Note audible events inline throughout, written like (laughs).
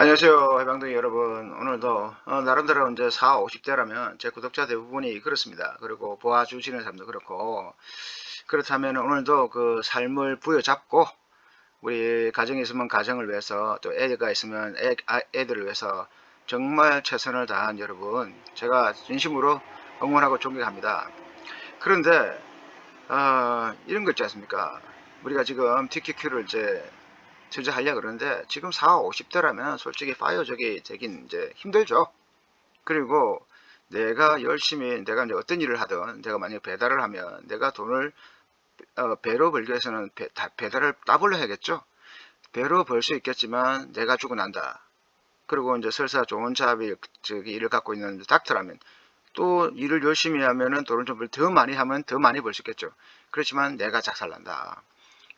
안녕하세요 해방둥이 여러분. 오늘도 어, 나름대로 이제 4, 50대라면 제 구독자 대부분이 그렇습니다. 그리고 보아주시는 사람도 그렇고. 그렇다면 오늘도 그 삶을 부여잡고 우리 가정이 있으면 가정을 위해서 또 애가 있으면 애, 아, 애들을 위해서 정말 최선을 다한 여러분 제가 진심으로 응원하고 존경합니다. 그런데 어, 이런 거 있지 않습니까? 우리가 지금 TQQ를 이제 투자하려 그러는데 지금 4, 50대라면 솔직히 파이어적이 되긴 이제 힘들죠. 그리고 내가 열심히 내가 이제 어떤 일을 하든 내가 만약 배달을 하면 내가 돈을 어, 배로 벌기 위해서는 배, 다- 배달을 따블로 해야겠죠. 배로 벌 수 있겠지만 내가 주고 난다. 그리고 이제 설사 좋은 잡이 저기 일을 갖고 있는 닥터라면 또 일을 열심히 하면은 돈을 좀 더 많이 하면 더 많이 벌 수 있겠죠. 그렇지만 내가 작살난다.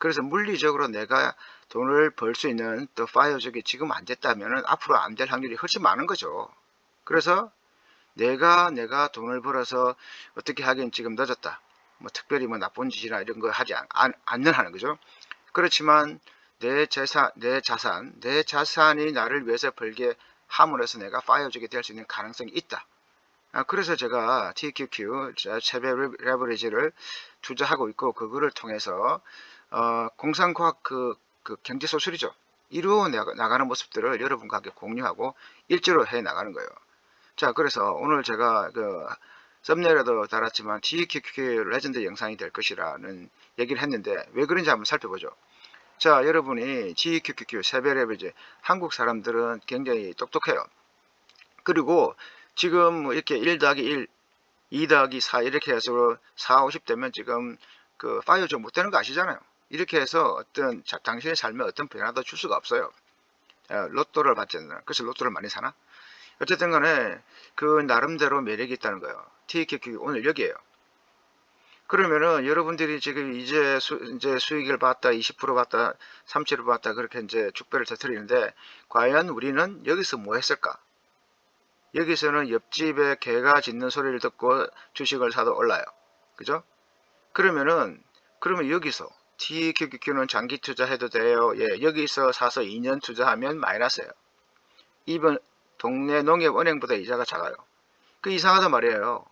그래서 물리적으로 내가 돈을 벌 수 있는 또 파이어족이 지금 안 됐다면 앞으로 안 될 확률이 훨씬 많은 거죠. 그래서 내가 내가 돈을 벌어서 어떻게 하긴 지금 늦었다. 뭐 특별히 뭐 나쁜 짓이나 이런 거 하지 않는 하는 거죠. 그렇지만 내 재산, 내 자산, 내 자산이 나를 위해서 벌게 함으로써 내가 파이어족이 될 수 있는 가능성이 있다. 아, 그래서 제가 TQQ 체배 레버리지를 투자하고 있고 그거를 통해서 어, 공상과학 그, 그 경제 소설이죠. 이루어 나가- 나가는 모습들을 여러분과 함께 공유하고 일조로 해 나가는 거예요. 자, 그래서 오늘 제가 그 썸네일에도 달았지만 TQQ 레전드 영상이 될 것이라는 얘기를 했는데 왜 그런지 한번 살펴보죠. 자, 여러분이 TQQ 세배레벨 이제 한국 사람들은 굉장히 똑똑해요. 그리고 지금 뭐 이렇게 1 더하기 1, 2 더하기 4 이렇게 해서 4, 50 되면 지금 그 파이어 좀못 되는 거 아시잖아요. 이렇게 해서 어떤 자- 당신의 삶에 어떤 변화도 줄 수가 없어요. 어, 로또를 받잖아요. 그래서 로또를 많이 사나? 어쨌든 간에 그 나름대로 매력이 있다는 거예요. TQQ 오늘 여기에요. 그러면은 여러분들이 지금 이제 수, 이제 수익을 받다 20% 받다 30% 받다 그렇게 이제 축배를 터뜨리는데 과연 우리는 여기서 뭐 했을까? 여기서는 옆집에 개가 짖는 소리를 듣고 주식을 사도 올라요. 그죠? 그러면은 그러면 여기서 TQQQ는 장기 투자해도 돼요. 예, 여기서 사서 2년 투자하면 마이너스예요. 이번 동네 농협은행보다 이자가 작아요. 그 이상하단 말이에요.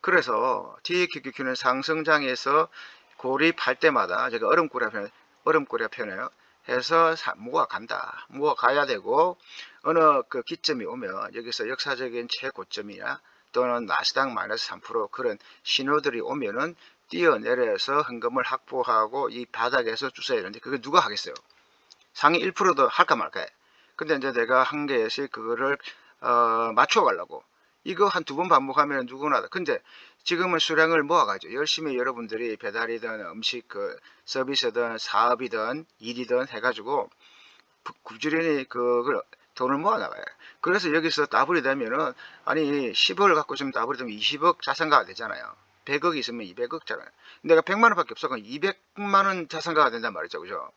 그래서 TQQQ는 상승장에서 고립할 때마다 제가 얼음꼬리가 편 얼음꼬리가 편해요. 해서 사- 모아 간다. 모아 가야 되고 어느 그 기점이 오면 여기서 역사적인 최고점이나 또는 나스닥 마이너스 3% 그런 신호들이 오면은 뛰어내려서 현금을 확보하고 이 바닥에서 주셔야 되는데 그게 누가 하겠어요? 상위 1%도 할까 말까 해. 근데 이제 내가 한 개씩 그거를 어, 맞춰 가려고 이거 한 두 번 반복하면 누구나 다. 근데 지금은 수량을 모아가지고 열심히 여러분들이 배달이든 음식 그 서비스든 사업이든 일이든 해가지고 부- 부지런히 그걸 돈을 모아 나가요. 그래서 여기서 더블이 되면은 아니 10억을 갖고 있으면 더블이 되면 20억 자산가가 되잖아요. 100억 있으면 200억잖아요. 내가 100만 원밖에 없어 그럼 200만 원 자산가가 된단 말이죠. 그죠?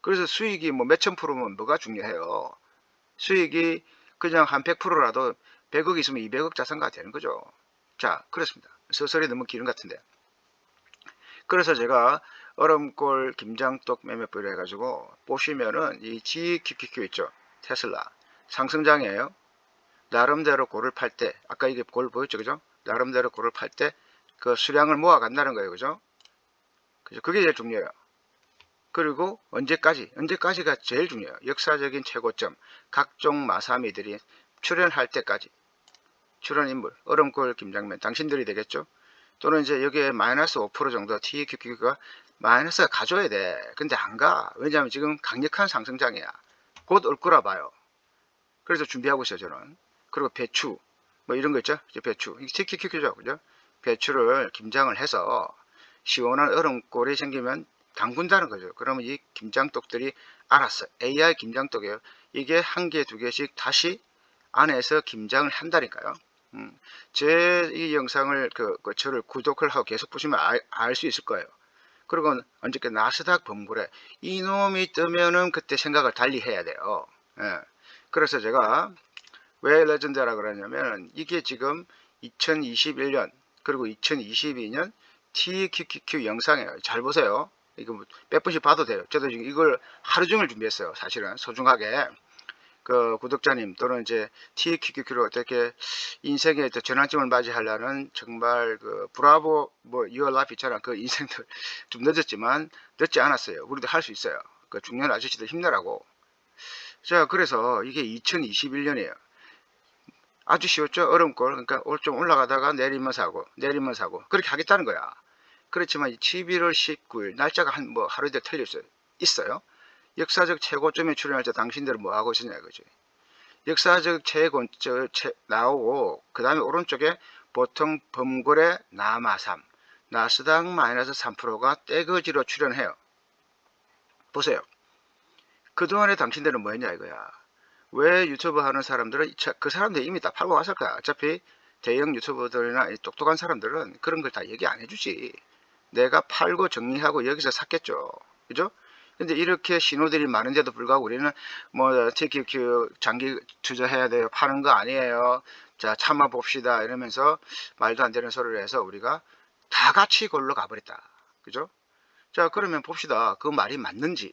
그래서 수익이 뭐 몇천 프로면 뭐가 중요해요. 수익이 그냥 한 100%라도 100억 있으면 200억 자산가가 되는 거죠. 자, 그렇습니다. 서설이 너무 길은 것 같은데. 그래서 제가 얼음골 김장떡 매매불 해가지고 보시면은 이 GQQQ 있죠. 테슬라. 상승장이에요. 나름대로 골을 팔 때, 아까 이게 골 보였죠. 그죠? 나름대로 골을 팔 때 그 수량을 모아 간다는 거예요. 그죠? 그죠? 그게 제일 중요해요. 그리고 언제까지? 언제까지가 제일 중요해요. 역사적인 최고점. 각종 마사미들이 출연할 때까지. 출연 인물. 얼음골 김장면. 당신들이 되겠죠? 또는 이제 여기에 마이너스 5% 정도 TQQ가 마이너스가 가져야 돼. 근데 안 가. 왜냐하면 지금 강력한 상승장이야. 곧 올 거라 봐요. 그래서 준비하고 있어요, 저는. 그리고 배추. 뭐 이런 거 있죠? 이제 배추. 이게 TQQ죠. 그죠? 배추를 김장을 해서 시원한 얼음골이 생기면 담근다는 거죠. 그러면 이 김장떡들이 알았어. AI 김장떡이에요. 이게 한 개, 두 개씩 다시 안에서 김장을 한다니까요. 음, 제 이 영상을 그, 그 저를 구독을 하고 계속 보시면 알 수 있을 거예요. 그리고 언제까 나스닥 범고래 이놈이 뜨면은 그때 생각을 달리 해야 돼요. 예. 그래서 제가 왜 레전드라 그러냐면 이게 지금 2021년 그리고 2022년 TQQQ 영상이에요. 잘 보세요. 이거 뭐몇 번씩 봐도 돼요. 저도 지금 이걸 하루 종일 준비했어요. 사실은 소중하게. 그 구독자님 또는 이제 TQQQ로 어떻게 인생의 또 전환점을 맞이하려는 정말 그 브라보 뭐 Life 있잖아 그 인생들 (laughs) 좀 늦었지만 늦지 않았어요. 우리도 할 수 있어요. 그 중년 아저씨들 힘내라고. 자 그래서 이게 2021년이에요. 아주 쉬웠죠 어려운걸 그러니까 올- 좀 올라가다가 내리면 사고 내리면 사고 그렇게 하겠다는 거야. 그렇지만 11월 19일 날짜가 한 뭐 하루 이틀 틀릴 수 있어요. 역사적 최고점에 출연할 때 당신들은 뭐 하고 있었냐 이거지. 역사적 최고 저, 최, 나오고 그 다음에 오른쪽에 보통 범거래 남아삼 나스닥 마이너스 3%가 떼거지로 출연해요. 보세요. 그동안에 당신들은 뭐 했냐 이거야. 왜 유튜브 하는 사람들은 저- 그 사람들이 이미 다 팔고 왔을 거야. 어차피 대형 유튜버들이나 이 똑똑한 사람들은 그런 걸 다 얘기 안 해주지. 내가 팔고 정리하고 여기서 샀겠죠. 그죠? 근데 이렇게 신호들이 많은데도 불구하고 우리는 뭐 TQQ 장기 투자해야 돼요. 파는 거 아니에요. 자, 참아 봅시다. 이러면서 말도 안 되는 소리를 해서 우리가 다 같이 골로 가버렸다. 그죠? 자, 그러면 봅시다. 그 말이 맞는지.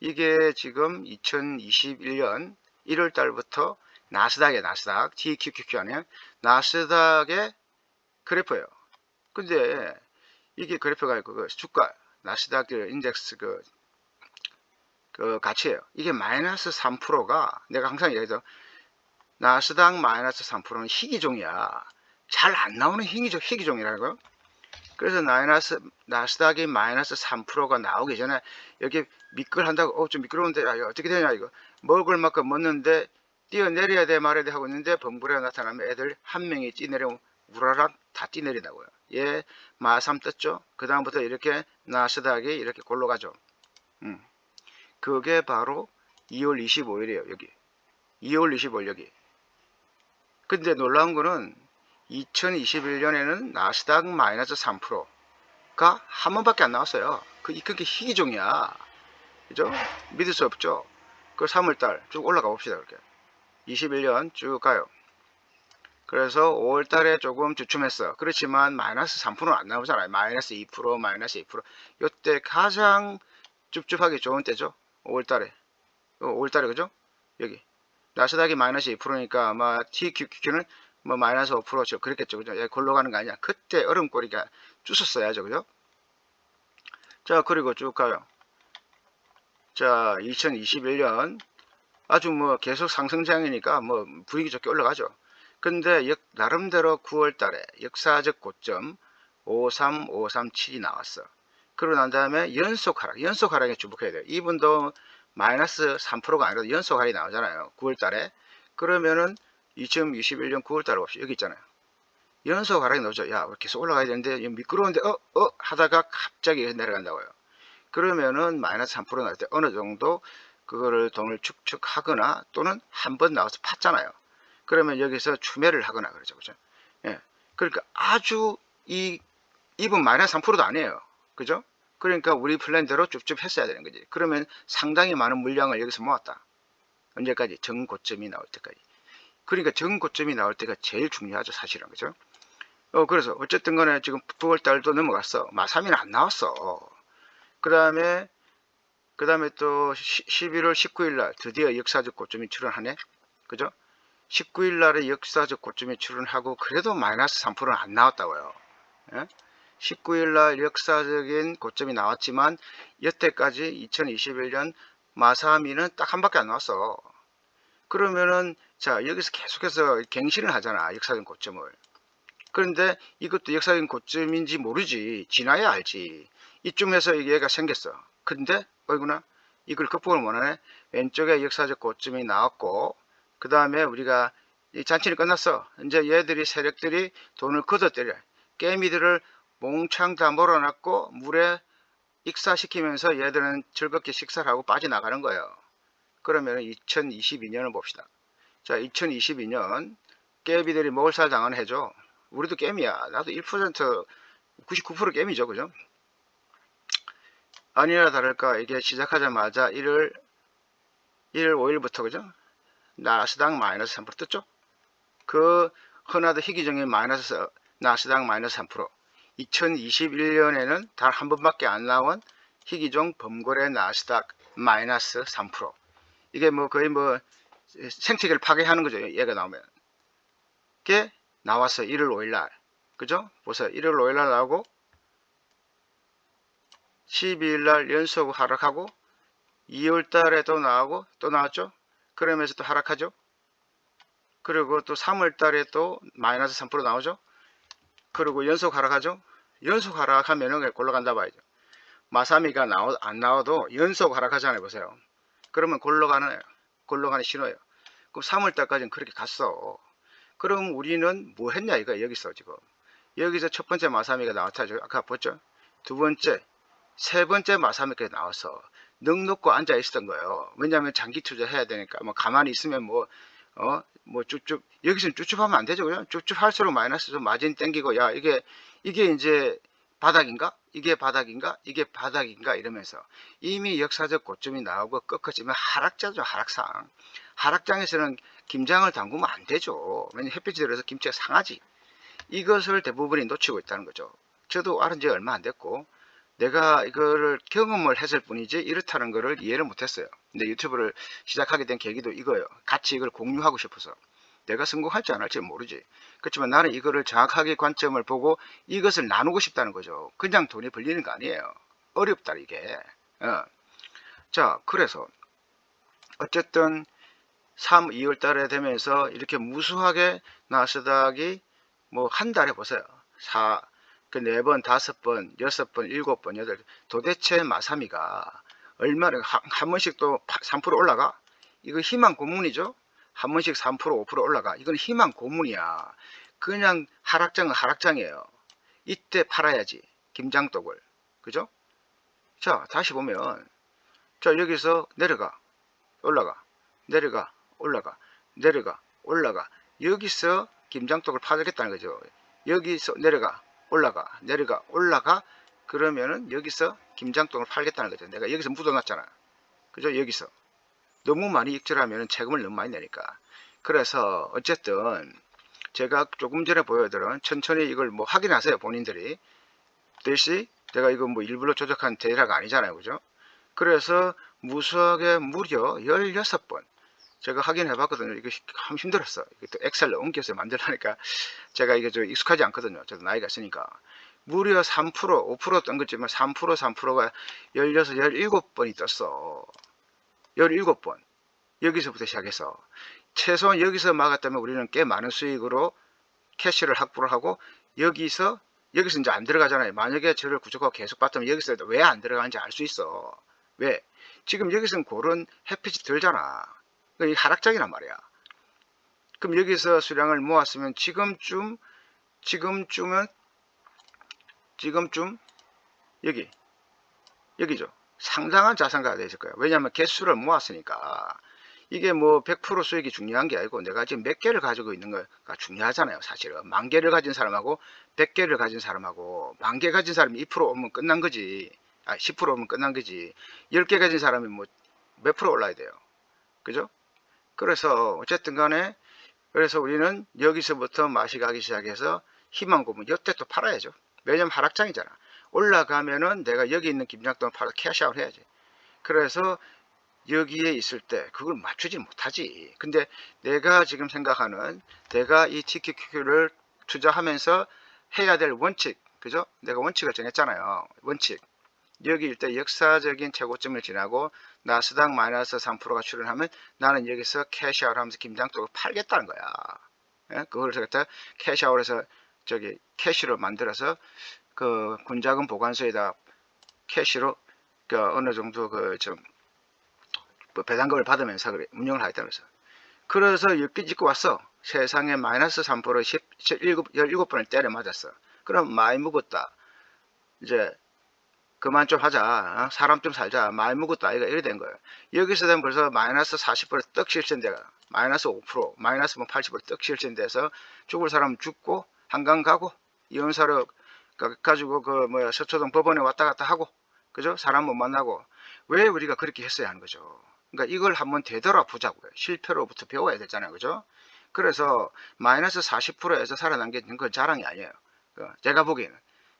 이게 지금 2021년 1월 달부터 나스닥에 나스닥 TQQQ 안에 나스닥의 그래프예요. 근데 이게 그래프가 그 주가 나스닥 그 인덱스 그, 그 가치예요. 이게 마이너스 3%가 내가 항상 얘기해서 나스닥 마이너스 3%는 희귀종이야. 잘 안 나오는 희귀종, 희귀종이라고요. 그래서 마이너스, 나스닥이 마이너스 3%가 나오기 전에 여기 미끌한다고 어 좀 미끄러운데 야, 이거 어떻게 되냐 이거 먹을 만큼 먹는데 뛰어내려야 돼 말아야 돼 하고 있는데 범불에 나타나면 애들 한 명이 뛰내려 우라락 다 뛰내린다고요. 얘 마삼 떴죠. 그 다음부터 이렇게 나스닥이 이렇게 골로 가죠. 음. 그게 바로 2월 25일이에요. 여기 2월 25일 여기. 근데 놀라운 거는 2021년에는 나스닥 마이너스 3%가 한 번밖에 안 나왔어요. 그, 그게 희귀종이야. 그죠? 믿을 수 없죠? 그 3월달 쭉 올라가 봅시다. 그렇게. 21년 쭉 가요. 그래서 5월달에 조금 주춤했어. 그렇지만 마이너스 3%는 안 나오잖아요. 마이너스 2%, 마이너스 2%. 이때 가장 찝찝하기 좋은 때죠. 5월달에. 5월달에 그죠? 여기. 나스닥이 마이너스 2%니까 아마 TQQ는 뭐 마이너스 5%죠. 그랬겠죠. 그죠? 예, 골로 가는 거 아니야. 그때 얼음꼬리가 주셨어야죠. 그죠? 자, 그리고 쭉 가요. 자, 2021년 아주 뭐 계속 상승장이니까 뭐 분위기 좋게 올라가죠. 근데 역, 나름대로 9월 달에 역사적 고점 53537이 나왔어. 그러고 난 다음에 연속 하락, 연속 하락에 주목해야 돼요. 이분도 마이너스 3%가 아니라 연속 하락이 나오잖아요. 9월 달에. 그러면은 2021년 9월 달에 봅시다. 여기 있잖아요. 연속 하락이 나오죠. 야, 계속 올라가야 되는데 미끄러운데 어, 어 하다가 갑자기 내려간다고요. 그러면은 마이너스 3% 나올 때 어느 정도 그거를 돈을 축축하거나 또는 한 번 나와서 팠잖아요. 그러면 여기서 추매를 하거나 그러죠. 그죠? 예. 그러니까 아주 이, 이분 마이너스 3%도 아니에요. 그죠? 그러니까 우리 플랜대로 쭉쭉 했어야 되는 거지. 그러면 상당히 많은 물량을 여기서 모았다. 언제까지? 정고점이 나올 때까지. 그러니까 정고점이 나올 때가 제일 중요하죠. 사실은. 그죠? 어, 그래서 어쨌든 간에 지금 9월 달도 넘어갔어. 마삼이는 안 나왔어. 그 다음에 그 다음에 또 11월 19일 날 드디어 역사적 고점이 출현하네. 그죠? 19일 날에 역사적 고점이 출현하고 그래도 마이너스 3%는 안 나왔다고요. 예? 19일 날 역사적인 고점이 나왔지만 여태까지 2021년 마사미는 딱 한 밖에 안 나왔어. 그러면은 자 여기서 계속해서 갱신을 하잖아 역사적인 고점을. 그런데 이것도 역사적인 고점인지 모르지 지나야 알지. 이쯤에서 얘가 생겼어. 근데 어이구나 이걸 극복을 못하네. 왼쪽에 역사적 고점이 나왔고 그 다음에 우리가 이 잔치는 끝났어. 이제 얘들이 세력들이 돈을 걷어들여 깨미들을 몽창 다 몰아놨고 물에 익사시키면서 얘들은 즐겁게 식사를 하고 빠져나가는 거예요. 그러면 2022년을 봅시다. 자, 2022년 깨비들이 먹을 살 당하는 해죠. 우리도 게임이야. 나도 1% 99% 게임이죠. 그죠? 아니나 다를까 이게 시작하자마자 1월 1월 5일부터 그죠? 나스닥 마이너스 3% 떴죠? 그 흔하던 희귀적인 마이너스 나스닥 마이너스 3% 2021년에는 단 한 번밖에 안 나온 희귀종 범고래 나스닥 마이너스 3% 이게 뭐 거의 뭐 생태계를 파괴하는 거죠. 얘가 나오면. 게 나왔어. 1월 5일 날. 그죠? 보세요. 1월 5일 날 나오고 12일 날 연속 하락하고 2월 달에 또 나오고 또 나왔죠? 그러면서 또 하락하죠? 그리고 또 3월 달에 또 마이너스 3% 나오죠? 그리고 연속 하락하죠? 연속 하락하면은 골러간다 봐야죠. 마사미가 나오, 안 나와도 연속 하락하잖아요. 보세요. 그러면 골러가는, 골러가는 신호예요. 그럼 3월 달까지는 그렇게 갔어. 그럼 우리는 뭐 했냐 이거 여기서 지금. 여기서 첫 번째 마사미가 나왔죠. 아까 봤죠? 두 번째, 세 번째 마사미까지 나와서 능 놓고 앉아 있었던 거예요. 왜냐하면 장기 투자 해야 되니까 뭐 가만히 있으면 뭐 어, 뭐 쭉쭉 여기서는 쭉쭉하면 안 되죠. 그냥 쭉쭉 할수록 마이너스 좀 마진 땡기고 야 이게 이게 이제 바닥인가? 이게 바닥인가? 이게 바닥인가? 이러면서 이미 역사적 고점이 나오고 꺾어지면 하락자죠. 하락상. 하락장에서는 김장을 담그면 안 되죠. 왜냐면 햇빛이 들어서 김치가 상하지. 이것을 대부분이 놓치고 있다는 거죠. 저도 알은 지 얼마 안 됐고 내가 이거를 경험을 했을 뿐이지 이렇다는 거를 이해를 못했어요. 근데 유튜브를 시작하게 된 계기도 이거예요. 같이 이걸 공유하고 싶어서. 내가 성공할지 안 할지 모르지. 그렇지만 나는 이거를 정확하게 관점을 보고 이것을 나누고 싶다는 거죠. 그냥 돈이 벌리는 거 아니에요. 어렵다 이게. 어. 자 그래서 어쨌든 3, 2월 달에 되면서 이렇게 무수하게 나스닥이 뭐 한 달에 보세요. 4, 그네 번, 다섯 번, 여섯 번, 일곱 번, 여덟 도대체 마사미가 얼마나 한, 한 번씩 또 3% 올라가? 이거 희망 고문이죠? 한 번씩 3% 5% 올라가. 이건 희망 고문이야. 그냥 하락장은 하락장이에요. 이때 팔아야지. 김장떡을. 그죠? 자, 다시 보면 자, 여기서 내려가. 올라가. 내려가. 올라가. 내려가. 올라가. 여기서 김장떡을 파겠다는 거죠. 여기서 내려가. 올라가. 내려가. 올라가. 그러면은 여기서 김장떡을 팔겠다는 거죠. 내가 여기서 묻어놨잖아. 그죠? 여기서. 너무 많이 익절하면 세금을 너무 많이 내니까. 그래서 어쨌든 제가 조금 전에 보여드린 천천히 이걸 뭐 확인하세요. 본인들이. 대시 내가 이거 뭐 일부러 조작한 데이터가 아니잖아요. 그죠? 그래서 무수하게 무려 16번 제가 확인해 봤거든요. 이거 참 힘들었어. 이것도 엑셀로 옮겨서 만들라니까 (laughs) 제가 이게 좀 익숙하지 않거든요. 저도 나이가 있으니까. 무려 3% 5%뜬 거지만 3% 3%가 16, 17번이 떴어. 17번. 여기서부터 시작해서 최소한 여기서 막았다면 우리는 꽤 많은 수익으로 캐시를 확보를 하고 여기서 여기서 이제 안 들어가잖아요. 만약에 저를 구조가 계속 봤다면 여기서 왜 안 들어가는지 알 수 있어. 왜? 지금 여기서는 그런 햇빛이 들잖아. 이 하락장이란 말이야. 그럼 여기서 수량을 모았으면 지금쯤 지금쯤은 지금쯤 여기 여기죠. 상당한 자산가가 있을 거예요. 왜냐하면 개수를 모았으니까 이게 뭐 100% 수익이 중요한 게 아니고 내가 지금 몇 개를 가지고 있는 거가 중요하잖아요. 사실은 만 개를 가진 사람하고 100개를 가진 사람하고 만 개 가진 사람이 2% 오면 끝난 거지. 아, 10% 오면 끝난 거지. 10개 가진 사람이 뭐 몇 프로 올라야 돼요. 그죠? 그래서 어쨌든 간에 그래서 우리는 여기서부터 맛이 가기 시작해서 희망 고문 여태 또 팔아야죠. 왜냐면 하락장이잖아. 올라가면은 내가 여기 있는 김장돈 팔아 캐시아웃 해야지. 그래서 여기에 있을 때 그걸 맞추지 못하지. 근데 내가 지금 생각하는 내가 이 TQQ를 투자하면서 해야 될 원칙, 그죠? 내가 원칙을 정했잖아요. 원칙. 여기 일 때 역사적인 최고점을 지나고 나스닥 마이너스 3%가 출현하면 나는 여기서 캐시아웃 하면서 김장떡을 팔겠다는 거야. 예? 그걸 갖다 캐시아웃 해서 저기 캐시로 만들어서 그 군자금 보관소에다 캐시로 그 어느 정도 그좀 뭐 배당금을 받으면서 그래 운영을 하겠다면서 그래서 이렇게 짓고 왔어 세상에 마이너스 3% 10, 17, 17번을 때려 맞았어 그럼 많이 묵었다 이제 그만 좀 하자. 어? 사람 좀 살자. 묵었다. 이거 이래 된 거예요. 여기서 되면 벌써 마이너스 40%떡 실천돼가 마이너스 5% 마이너스 뭐 80%떡 실천돼서 죽을 사람 죽고 한강 가고 이혼사로 가지고 그 뭐야 서초동 법원에 왔다 갔다 하고 그죠? 사람 못 만나고 왜 우리가 그렇게 했어야 하는 거죠. 그러니까 이걸 한번 되돌아보자고요. 실패로부터 배워야 되잖아요. 그죠? 그래서 마이너스 40%에서 살아남게 건 자랑이 아니에요. 그 제가 보기에는.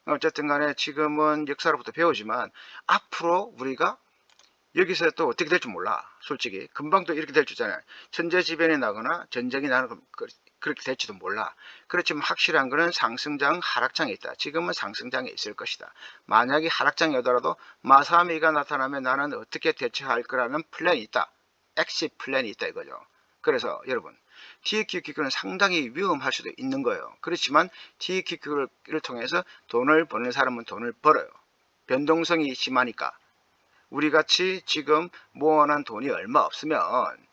어쨌든 간에 지금은 역사로부터 배우지만 앞으로 우리가 여기서 또 어떻게 될지 몰라. 솔직히 금방 또 이렇게 될줄 알잖아요. 천재지변이 나거나 전쟁이 나는 그- 그- 그렇게 될지도 몰라. 그렇지만 확실한 거는 상승장, 하락장에 있다. 지금은 상승장에 있을 것이다. 만약에 하락장이 오더라도 마사미가 나타나면 나는 어떻게 대처할 거라는 플랜이 있다. 엑시 플랜이 있다 이거죠. 그래서 여러분 TQQQ는 상당히 위험할 수도 있는 거예요. 그렇지만 TQQQ를 통해서 돈을 버는 사람은 돈을 벌어요. 변동성이 심하니까 우리 같이 지금 모아놓은 돈이 얼마 없으면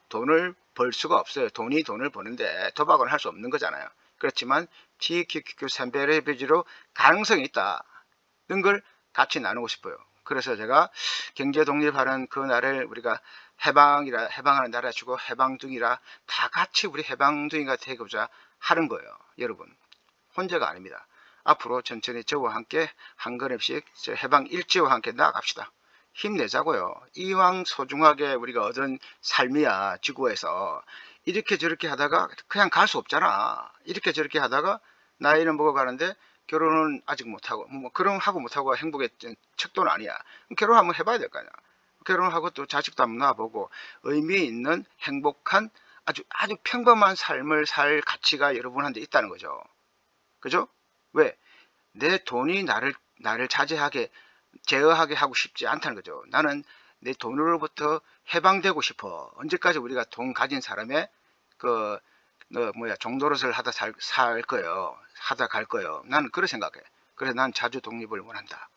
돈을 벌 수가 없어요. 돈이 돈을 버는데 도박은 할 수 없는 거잖아요. 그렇지만 TQQQ 3배의 비지로 가능성이 있다는 걸 같이 나누고 싶어요. 그래서 제가 경제 독립하는 그 날을 우리가 해방이라 해방하는 나라 주고 해방둥이라 다 같이 우리 해방둥이가 되고자 하는 거예요. 여러분 혼자가 아닙니다. 앞으로 천천히 저와 함께 한 걸음씩 저 해방 일지와 함께 나아갑시다. 힘내자고요. 이왕 소중하게 우리가 얻은 삶이야 지구에서 이렇게 저렇게 하다가 그냥 갈 수 없잖아. 이렇게 저렇게 하다가 나이는 먹어가는데 결혼은 아직 못하고 뭐 그런 하고 못하고 행복의 척도는 아니야. 결혼 한번 해봐야 될 거 아니야. 결혼하고 또 자식도 한번 낳아보고 의미 있는 행복한 아주 아주 평범한 삶을 살 가치가 여러분한테 있다는 거죠. 그죠? 왜? 내 돈이 나를 나를 자제하게 제어하게 하고 싶지 않다는 거죠. 나는 내 돈으로부터 해방되고 싶어. 언제까지 우리가 돈 가진 사람의 그, 너 뭐야, 종노릇을 하다 살, 살 거예요. 하다 갈 거예요. 나는 그렇게 생각해. 그래서 난 자주 독립을 원한다.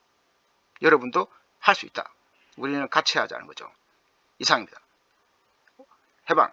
여러분도 할 수 있다. 우리는 같이 하자는 거죠. 이상입니다. 해방.